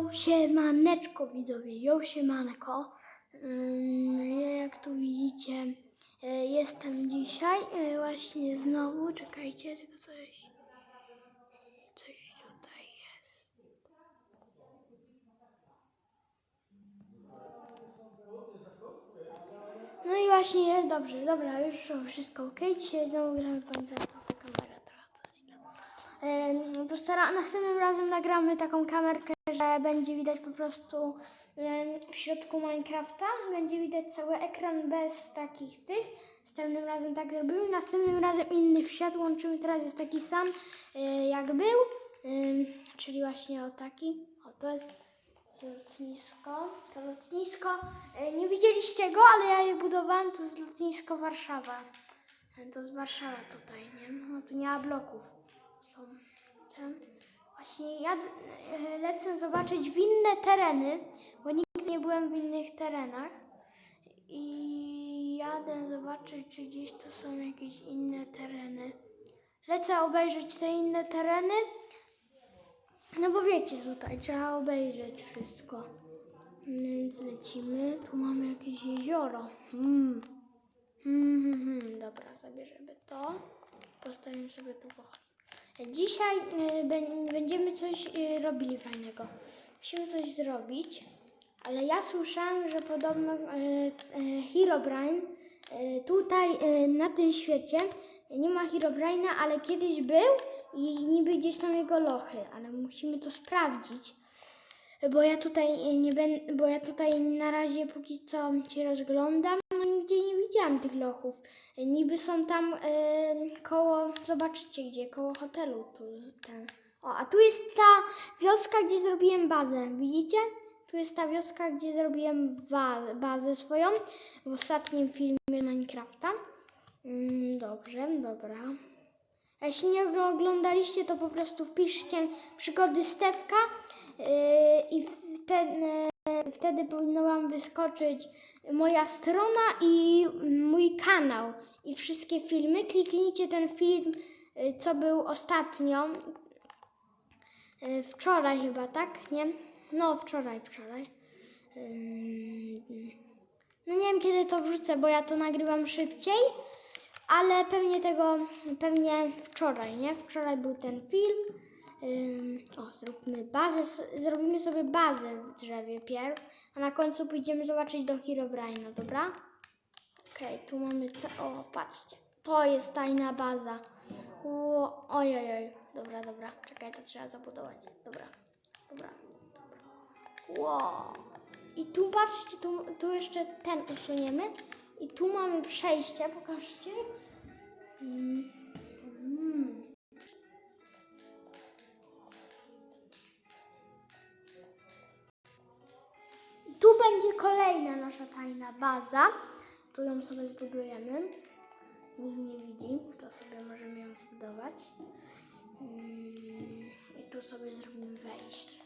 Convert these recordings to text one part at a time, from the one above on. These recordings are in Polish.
Yo, siemaneczko widzowie, yo, siemanko. Ym, ja jak tu widzicie, e, jestem dzisiaj e, właśnie znowu, czekajcie, tylko coś, coś tutaj jest. No i właśnie, dobrze, dobra, już wszystko ok. Dzisiaj znowu gramy w Minecrafta, ta kamera trochę coś tam. Em, Postara- następnym razem nagramy taką kamerkę, że będzie widać po prostu w środku Minecrafta, będzie widać cały ekran bez takich tych. Następnym razem tak zrobimy, następnym razem inny wsiad, łączymy, teraz jest taki sam e, jak był, czyli właśnie o taki, o to jest lotnisko, to lotnisko, e, nie widzieliście go, ale ja je budowałem, to jest lotnisko Warszawa. To jest Warszawa tutaj, nie? No tu nie ma bloków. Są ten. Właśnie ja e, lecę zobaczyć inne tereny, bo nigdy nie byłem w innych terenach. I jadę zobaczyć, czy gdzieś to są jakieś inne tereny. Lecę obejrzeć te inne tereny. No bo wiecie, tutaj trzeba obejrzeć wszystko. Więc lecimy. Tu mamy jakieś jezioro. Mm. Mm, mm, mm. Dobra, zabierzemy to. Postawimy sobie tu pochodnie. Dzisiaj y, bę- będziemy coś y, robili fajnego. Musimy coś zrobić, ale ja słyszałam, że podobno y, Herobrine tutaj na tym świecie nie ma Herobrine'a, ale kiedyś był i niby gdzieś tam jego lochy, ale musimy to sprawdzić. Bo ja tutaj nie będę, bo ja tutaj na razie póki co się rozglądam, no nigdzie nie widziałam tych lochów. Niby są tam e, koło, zobaczycie gdzie, koło hotelu tu ten. O, a tu jest ta wioska, gdzie zrobiłem bazę, widzicie? Tu jest ta wioska, gdzie zrobiłem bazę swoją w ostatnim filmie Minecrafta. Mm, dobrze, dobra. A jeśli nie oglądaliście, to po prostu wpiszcie przygody Stewka yy, i wtedy, wtedy powinno Wam wyskoczyć moja strona i mój kanał i wszystkie filmy. Kliknijcie ten film, yy, co był ostatnio. Yy, wczoraj chyba, tak? Nie? No, wczoraj, wczoraj. Yy, no nie wiem kiedy to wrzucę, bo ja to nagrywam szybciej, ale pewnie tego, pewnie wczoraj, nie? Wczoraj był ten film. O, zróbmy bazę, zrobimy sobie bazę w drzewie pierw, a na końcu pójdziemy zobaczyć do Herobrine'a, dobra? Okej, tu mamy, o, patrzcie, to jest tajna baza. Ło, oj, oj, oj, dobra, dobra, czekaj, to trzeba zabudować, dobra, dobra, dobra. Wow. I tu patrzcie, tu, tu jeszcze ten usuniemy. I tu mamy przejście, pokażcie. Mm. Mm. Tu będzie kolejna nasza tajna baza. Tu ją sobie zbudujemy. Nikt nie widzi, to sobie możemy ją zbudować. Mm. I tu sobie zrobimy wejście.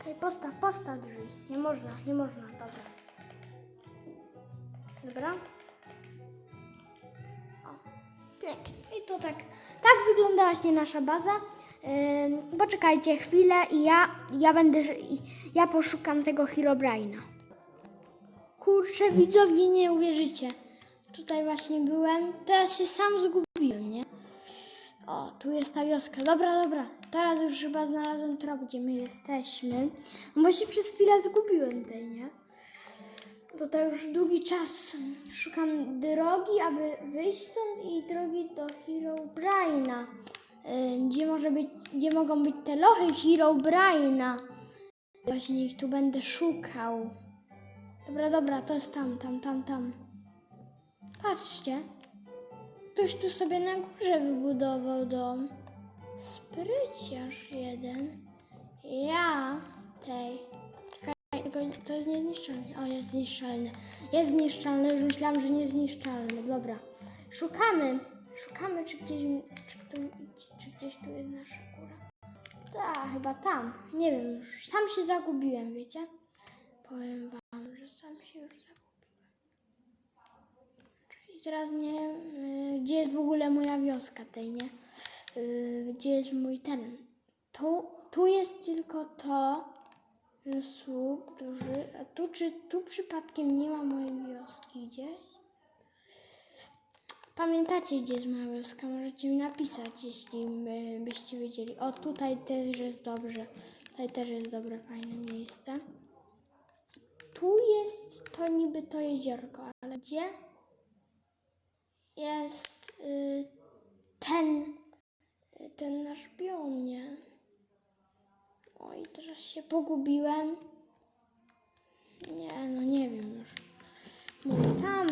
Okej, postaw, postaw drzwi. Nie można, nie można, dobra. Dobra. Pięknie. I to tak, tak wygląda właśnie nasza baza. Ym, poczekajcie chwilę i ja, ja będę, ja poszukam tego Herobrine'a. Kurczę, widzowie, nie uwierzycie. Tutaj właśnie byłem, teraz się sam zgubiłem, nie? O, tu jest ta wioska. Dobra, dobra. Teraz już chyba znalazłem trop, gdzie my jesteśmy. No bo się przez chwilę zgubiłem tej, nie? Tutaj już długi czas szukam drogi, aby wyjść stąd i drogi do Herobrine'a. Ym, Gdzie może być, gdzie mogą być te lochy Herobrine'a. Właśnie ich tu będę szukał. Dobra, dobra, to jest tam, tam, tam, tam. Patrzcie. Ktoś tu sobie na górze wybudował dom. Spryciarz jeden. Ja tej. To jest niezniszczalne. O, jest zniszczalny. Jest zniszczalny, już myślałam, że niezniszczalny. Dobra. Szukamy. Szukamy, czy gdzieś, czy, kto, czy gdzieś tu jest nasza góra. Tak, chyba tam. Nie wiem, już sam się zagubiłem, wiecie? Powiem wam, że sam się już zagubiłem. I teraz nie y, gdzie jest w ogóle moja wioska tej, nie? Y, Gdzie jest mój ten, tu, tu jest tylko to, słup duży, a tu czy tu przypadkiem nie ma mojej wioski gdzieś? Pamiętacie, gdzie jest moja wioska? Możecie mi napisać, jeśli by, byście wiedzieli. O, tutaj też jest dobrze. Tutaj też jest dobre, fajne miejsce. Tu jest to niby to jeziorko, ale gdzie jest y, ten, ten nasz biom, nie? Oj, teraz się pogubiłem. Nie, no nie wiem już. Może tam.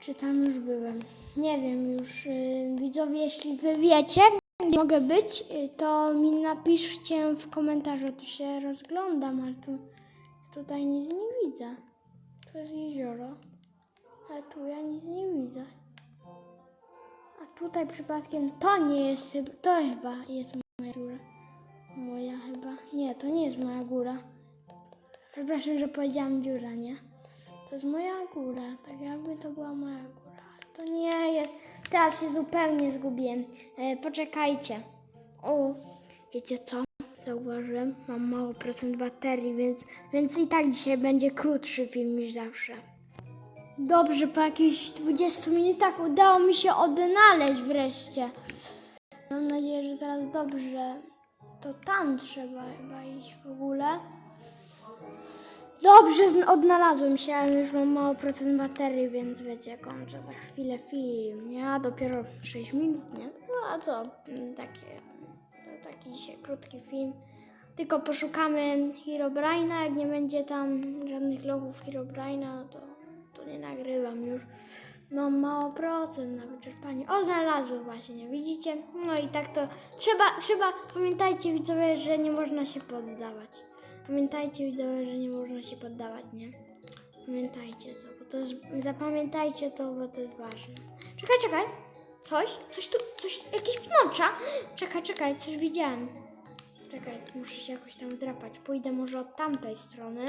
Czy tam już byłem? Nie wiem już. y, widzowie, jeśli wy wiecie, gdzie mogę być, y, to mi napiszcie w komentarzu. Tu się rozglądam, ale tu, tutaj nic nie widzę. To jest jezioro. Ale tu ja nic nie widzę. A tutaj przypadkiem to nie jest to chyba jest moja góra. Moja chyba. Nie, to nie jest moja góra. Przepraszam, że powiedziałam dziura, nie? To jest moja góra, tak jakby to była moja góra. To nie jest. Teraz się zupełnie zgubiłem. E, poczekajcie. O, wiecie co? Zauważyłem, mam mało procent baterii, więc, więc i tak dzisiaj będzie krótszy film niż zawsze. Dobrze, po jakichś 20 minutach udało mi się odnaleźć wreszcie. Mam nadzieję, że teraz dobrze. To tam trzeba chyba iść w ogóle. Dobrze, odnalazłem się, ale już mam mało procent baterii, więc wiecie, kończę za chwilę film. Ja dopiero 6 minut, nie? No a mm, Takie, to taki dzisiaj krótki film. Tylko poszukamy Herobrine'a, jak nie będzie tam żadnych logów Herobrine'a, to, to nie nagrywam już. Mam mało procent na wyczerpanie. O, znalazłem właśnie, widzicie? No i tak to trzeba, trzeba, pamiętajcie widzowie, że nie można się poddawać. Pamiętajcie widzowie, że nie można się poddawać, nie? Pamiętajcie to, bo to jest, zapamiętajcie to, bo to jest ważne. Czekaj, czekaj. Coś? Coś tu, coś, jakieś pinocza? Czekaj, czekaj, coś widziałem. Czekaj, muszę się jakoś tam drapać. Pójdę może od tamtej strony.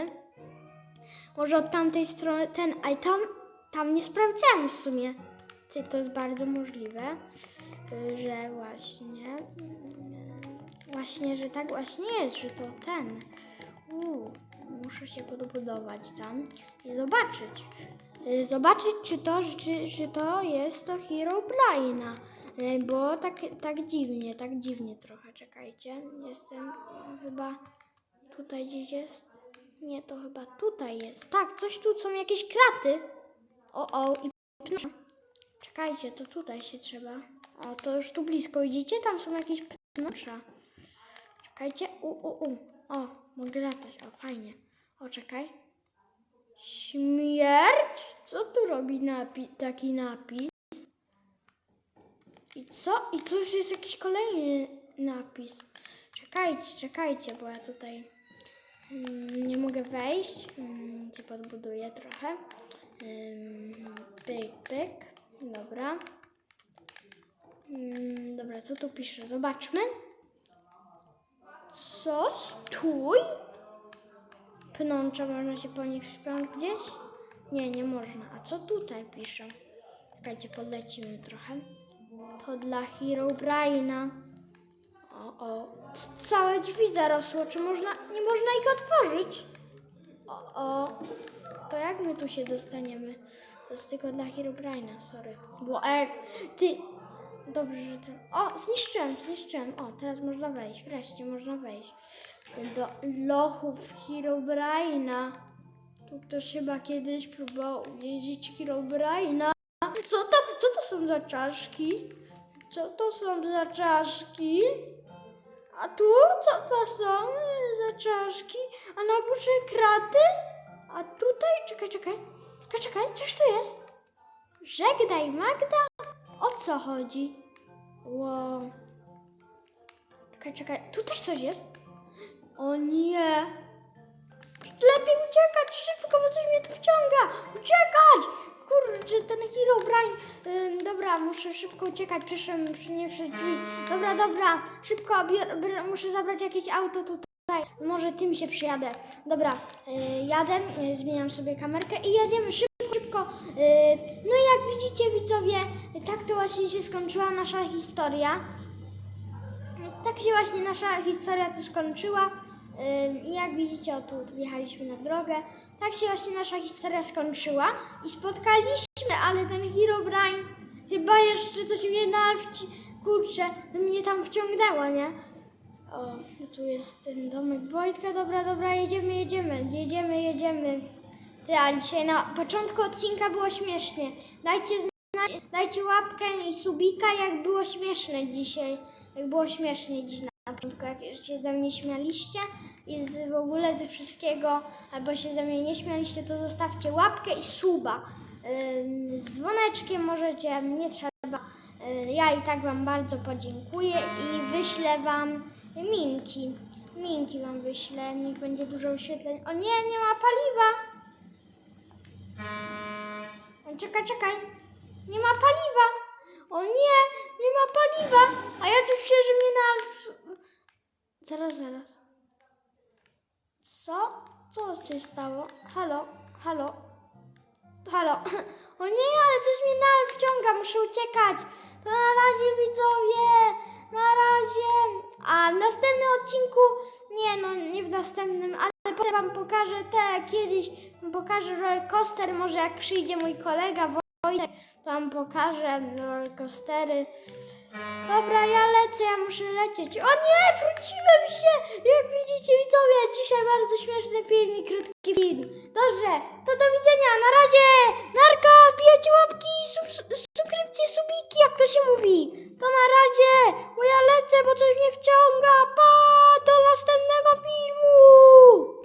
Może od tamtej strony ten, a tam, tam nie sprawdzałem w sumie. Czy to jest bardzo możliwe, y, że właśnie, y, właśnie, że tak właśnie jest, że to ten. Uuu, muszę się podbudować tam i zobaczyć. Y, Zobaczyć, czy to, czy, czy to jest to Hero Briana. Y, Bo tak, tak dziwnie, tak dziwnie trochę. Czekajcie, jestem chyba tutaj gdzieś jest. Nie, to chyba tutaj jest. Tak, coś tu są jakieś kraty. O, o, i pn- Czekajcie, to tutaj się trzeba. O, to już tu blisko. Widzicie? Tam są jakieś pnącza. Czekajcie. U, u, u. O, mogę latać. O, fajnie. O, czekaj. Śmierć? Co tu robi napi- taki napis? I co? I tu już jest jakiś kolejny napis. Czekajcie, czekajcie, bo ja tutaj nie mogę wejść. Mm, Cię podbuduję trochę. Ym, Pyk, pyk. Dobra. Dobra, co tu pisze? Zobaczmy. Co? Stój? Pnącza, można się po nich wspiąć gdzieś? Nie, nie można. A co tutaj pisze? Czekajcie, podlecimy trochę. To dla Hero Braina. O, Całe drzwi zarosło. Czy można... Nie można ich otworzyć? O, o. To jak my tu się dostaniemy? To jest tylko dla Herobrina, sorry. Bo e, ty... Dobrze, że ten... O, zniszczyłem, zniszczyłem. O, teraz można wejść. Wreszcie można wejść. Do lochów Herobrina. Tu ktoś chyba kiedyś próbował jeździć Herobrina. Co to, co to są za czaszki? Co to są za czaszki? A tu co to są za czaszki? A na górze kraty? A tutaj, czekaj, czekaj, czekaj, czekaj, coś tu jest. Żegnaj Magda? O co chodzi? Wow. Czekaj, czekaj, tu też coś jest. O nie. Lepiej uciekać szybko, bo coś mnie tu wciąga. Uciekać! Kurczę, ten Hero Brain. Ym, dobra, muszę szybko uciekać, przyszłem nie przed drzwi. Dobra, dobra, szybko, muszę zabrać jakieś auto tutaj. Może tym się przyjadę. Dobra, y, jadę, y, zmieniam sobie kamerkę i jedziemy szybko, szybko. Y, no i jak widzicie widzowie, tak to właśnie się skończyła nasza historia. tak się właśnie nasza historia tu skończyła. I jak widzicie, o tu wjechaliśmy na drogę. Tak się właśnie nasza historia skończyła. I spotkaliśmy, ale ten Herobrine chyba jeszcze coś mnie nawci... Kurczę, mnie tam wciągnęło, nie? O, tu jest ten domek Wojtka. Dobra, dobra, jedziemy, jedziemy, jedziemy, jedziemy. Ty, ale dzisiaj na początku odcinka było śmiesznie. Dajcie znać, dajcie łapkę i subika, jak było śmieszne dzisiaj. Jak było śmiesznie dziś na początku, jak się ze mnie śmialiście i z w ogóle ze wszystkiego, albo się ze mnie nie śmialiście, to zostawcie łapkę i suba. Z dzwoneczkiem możecie, nie trzeba. Y, Ja i tak Wam bardzo podziękuję i wyślę Wam minki. Minki Wam wyślę, niech będzie dużo wyświetleń. O nie, nie ma paliwa! O, Czekaj, czekaj. Nie ma paliwa. O nie, nie ma paliwa. A ja coś czuję, że mnie na... Zaraz, zaraz. Co? Co się stało? Halo? Halo? Halo? O nie, ale coś mnie na wciąga, muszę uciekać. To na razie widzowie. Na razie. A w następnym odcinku, nie no, nie w następnym, ale potem wam pokażę te kiedyś, wam pokażę roller coaster, może jak przyjdzie mój kolega Wojtek, tam pokażę rollercoastery. Dobra, ja lecę, ja muszę lecieć. O nie, wróciłem się! Jak widzicie, widzowie, dzisiaj bardzo śmieszny film i krótki film. Dobrze, to do widzenia, na razie! Narka, bijecie łapki, sub, subskrypcje, subiki, jak to się mówi. To na razie, bo ja lecę, bo coś mnie wciąga. Pa, do następnego filmu!